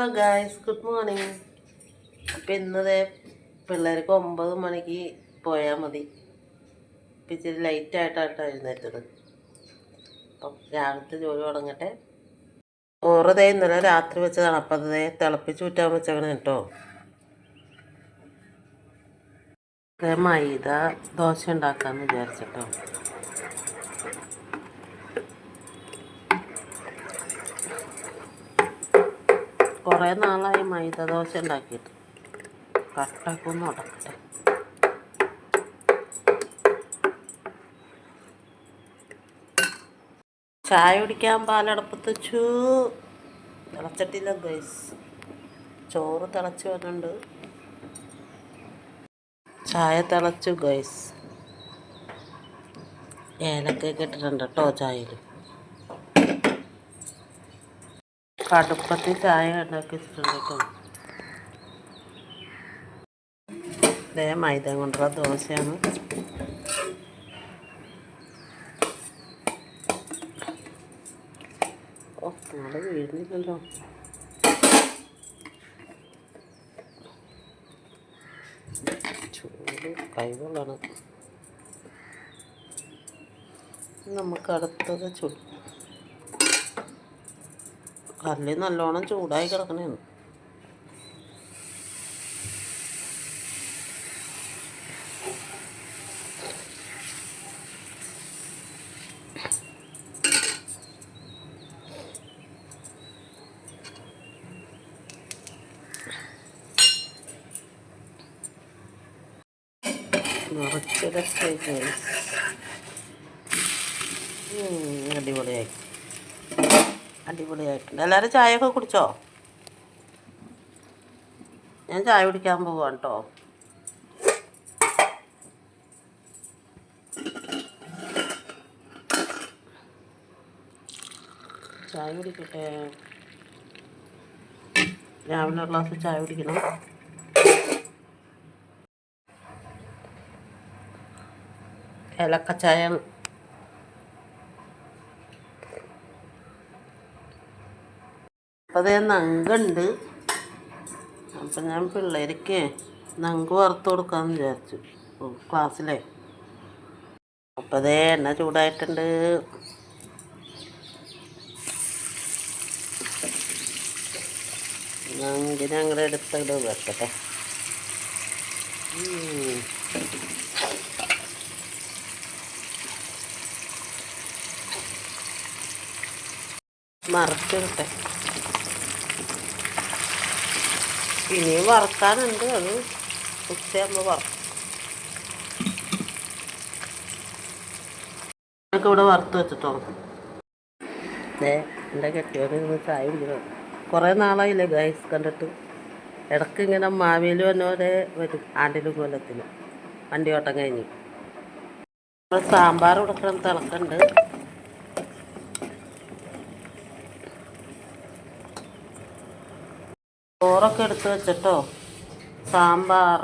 Hello guys good morning അപ്പം ഇന്നതേ പിള്ളേർക്ക് ഒമ്പത് മണിക്ക് പോയാൽ മതി. അപ്പം ഇച്ചിരി ലൈറ്റായിട്ടാണ് എഴുന്നേറ്റത്. അപ്പം രാവിലത്തെ ജോലി തുടങ്ങട്ടെ. ചോറ് ഇന്നലെ രാത്രി വെച്ചതാണ്. അപ്പം അത് തിളപ്പിച്ച് ഊറ്റാൻ വെച്ചേക്കണം കേട്ടോ. മൈദ ദോശ ഉണ്ടാക്കാമെന്ന് വിചാരിച്ചിട്ടോ. കുറേ നാളായി മൈദ ദോശ ഉണ്ടാക്കിയിട്ട്. കട്ടക്കൊന്നും ഉടക്കട്ടെ. ചായ കുടിക്കാൻ പാലടപ്പത്ത് ചൂ തിളച്ചിട്ടില്ല ഗൈസ്. ചോറ് തിളച്ച് വരുന്നുണ്ട് ചായ തിളച്ചു ഗൈസ്. ഏലക്കൊക്കെ ഇട്ടിട്ടുണ്ട് കേട്ടോ ചായയിൽ കടുപ്പത്തിൽ ചായ ഉണ്ടാക്കി വെച്ചിട്ടുണ്ട് ഇതേ മൈദ കൊണ്ടുള്ള ദോശയാണ്. ഓ നാളെ വീഴുന്നില്ലല്ലോ ചൂട് കൈകൊള്ളാണ് നമുക്ക് അടുത്തത് ചുട് കല്ല് നല്ലോണം ചൂടായി കിടക്കണേന്ന്. നിറച്ചിടക്കെ അടിപൊളിയായി. അടിപൊളിയായിട്ടുണ്ട്. എല്ലാവരും ചായയൊക്കെ കുടിച്ചോ? ഞാൻ ചായ കുടിക്കാൻ പോവാണ് കേട്ടോ ചായ കുടിക്കട്ടെ. രാവിലെ ഒരു ഗ്ലാസ് ചായ കുടിക്കണം. ഏലക്കച്ചായ അപ്പം അതേ നങ്കുണ്ട്. അപ്പം ഞാൻ പിള്ളേർക്ക് നങ്ക് വറുത്ത് കൊടുക്കാമെന്ന് വിചാരിച്ചു. ക്ലാസ്സിലെ. അപ്പം അതേ എണ്ണ ചൂടായിട്ടുണ്ട്. നങ്ക് അങ്ങോട്ട് എടുത്തിട്ട് വെക്കട്ടെ. ഉം. ഇനിയും വറുക്കാനുണ്ട് അത് ഉച്ചയാകുമ്പോൾ വറുക്കും ഒക്കെ ഇവിടെ വറുത്ത് വെച്ചിട്ടോ. ഏ എന്റെ കെട്ടിയോന് ഇന്ന് ചായ കുടിക്കണം. കുറേ നാളായില്ലേ ഗൈസ് കണ്ടിട്ട്. ഇടയ്ക്ക് ഇങ്ങനെ മാവേലി വന്നവരെ വരും ആണ്ടിലും കൊല്ലത്തിന് വണ്ടി ഓട്ടം കഴിഞ്ഞ് സാമ്പാർ കൊടുക്കണം തിളക്കുന്നുണ്ട് ചോറൊക്കെ എടുത്ത് വെച്ചിട്ടോ? സാമ്പാർ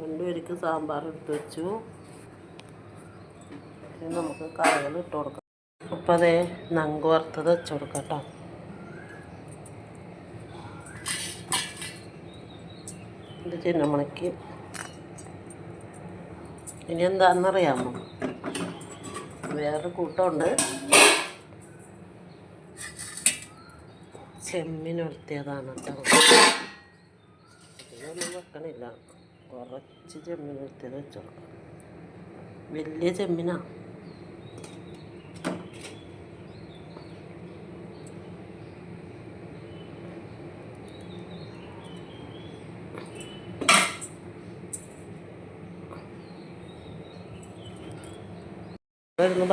രണ്ടുപേർക്ക് സാമ്പാർ എടുത്ത് വെച്ചു. ഇനി നമുക്ക് കറികൾ ഇട്ട് കൊടുക്കാം. അപ്പോൾ അതേ നങ്ക് വറുത്തത് വെച്ച് കൊടുക്കാം ഇത് ചിന്നമണിക്ക് ഇനി എന്താണെന്നറിയാമോ? വേറൊരു കൂട്ടമുണ്ട്. ചെമ്മീൻ ഉലർത്തിയതാണ് കേട്ടോ ഇതൊന്നും വെക്കണില്ല. കുറച്ച് ചെമ്മീൻ ഉലർത്തിയത് വെച്ചോളാം വലിയ ചെമ്മീനാ.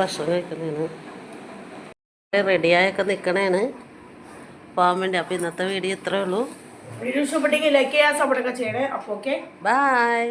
ഭക്ഷണം കഴിക്കുന്നതാണ്. റെഡിയായൊക്കെ നിൽക്കണേണ് പോകാൻ വേണ്ടി അപ്പോൾ ഇന്നത്തെ വീഡിയോ ഇത്രേ ഉള്ളൂ. വീഡിയോ ഇഷ്ടപ്പെട്ടെങ്കിൽ ലൈക്ക് ചെയ്യുക സപ്പോർട്ടൊക്കെ ചെയ്യണേ. അപ്പോൾ ഓക്കെ ബായ്